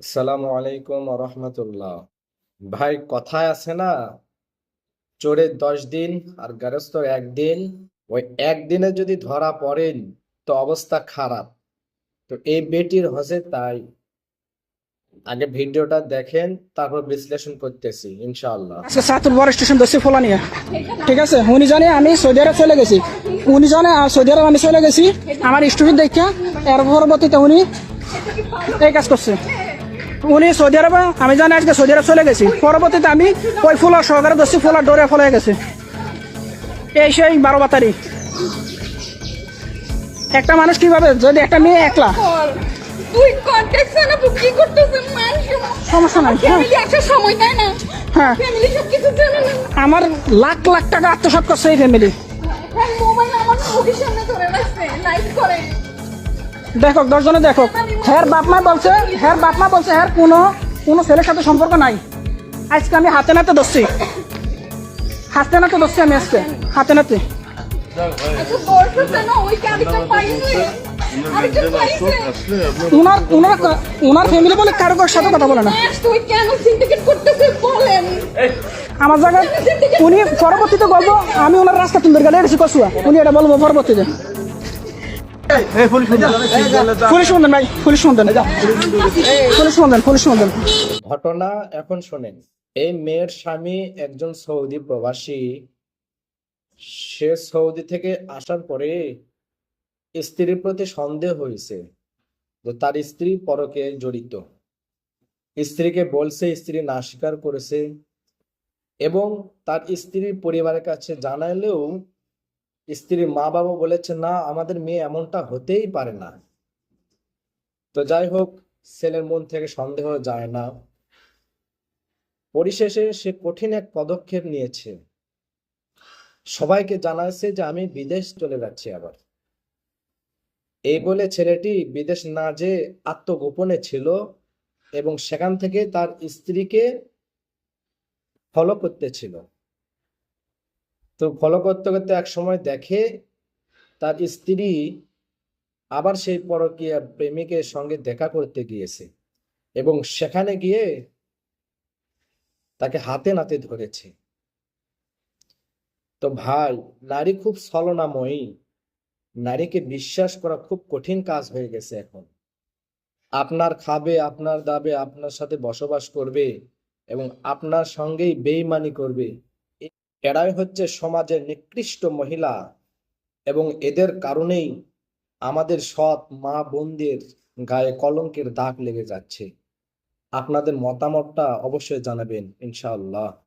আসসালামু আলাইকুম রহমতুল্লাহ। ভাই, কথায় আছে না, চোরের দশ দিন আর গেরস্তর একদিন ওই একদিনে যদি ধরা পড়েন, তো অবস্থা খারাপ। তো এই বেটির হসে তাই। আগে ভিডিওটা দেখেন, তারপর বিশ্লেষণ করতেছি, ইনশাআল্লাহ। আজকে সাতুর বড় স্টেশন দোষী ফোলা নিয়ে। ঠিক আছে, উনি জানে আমি সৌদি আরব চলে গেছি। উনি জানে সৌদি আরব আমি চলে গেছি, আমার স্টুডেন্ট দেখা এর পরবর্তীতে উনি এই কাজ করছে। উনি সৌদি আরব, আমি জানি আজকে সৌদি আরব চলে গেছি। পরবর্তীতে আমি ওই ফুলার সহকারে দোষী ফুলার ডোরে ফলে গেছে। এই সেই বারো বাতারি। একটা মানুষ কীভাবে, যদি একটা মেয়ে একলা? হ্যাঁ। হ্যাঁ। আমার লাখ লাখ টাকা আত্মসাৎ করছে এই ফ্যামিলি মোবাইল আমার সামনে ধরে রাখছে লাইট করে। দেখো দশজনে দেখো হ্যার বাপ মা বলছে হ্যার বাপ মা বলছে হ্যার কোনো কোনো ছেলের সাথে সম্পর্ক নাই। আজকে আমি হাতে নাতে ধরছি। হাতে নাতে ধরছি আমি আজকে, হাতে নাতে। সাথে কথা বলে না। আমার জায়গায় উনি পরবর্তীতে বলব আমি ওনার রাস্তা তুলতে গেলে এসে কসুয়া। উনি এটা বলব পরবর্তীতে। ঘটনা এখন শোনেন। এই মেয়ের স্বামী একজন সৌদি প্রবাসী। সে সৌদি থেকে আসার পরে স্ত্রীর প্রতি সন্দেহ হয়েছে। যে তার স্ত্রী পরকে জড়িত। স্ত্রীকে বলছে স্ত্রী না স্বীকার করেছে এবং তার স্ত্রীর পরিবারের কাছে জানালেও স্ত্রীর মা বাবা বলেছে, না, আমাদের মেয়ে এমনটা হতেই পারে না। তো যাই হোক, ছেলের মন থেকে সন্দেহ যায় না। পরিশেষে সে কঠিন এক পদক্ষেপ নিয়েছে। সবাইকে জানাচ্ছে যে, আমি বিদেশ চলে যাচ্ছি আবার। এই বলে ছেলেটি বিদেশ না যে আত্মগোপনে ছিল এবং সেখান থেকে তার স্ত্রীকে ফলো করতেছিল তো ফলো করতে করতে এক সময় দেখে তার স্ত্রী আবার সেই পরকীয়া প্রেমিকের সঙ্গে দেখা করতে গিয়েছে এবং সেখানে গিয়ে তাকে হাতে নাতে ধরেছে। তো ভাই, নারী খুব ছলনাময়ী। নারীকে বিশ্বাস করা খুব কঠিন কাজ হয়ে গেছে এখন। আপনার খাবে, আপনার দাবে, আপনার সাথে বসবাস করবে এবং আপনার সঙ্গেই বেইমানি করবে। এরাই হচ্ছে সমাজের নিকৃষ্ট মহিলা এবং এদের কারণেই আমাদের সৎ মা বোনদের গায়ে কলঙ্কের দাগ লেগে যাচ্ছে। আপনাদের মতামতটা অবশ্যই জানাবেন, ইনশাআল্লাহ।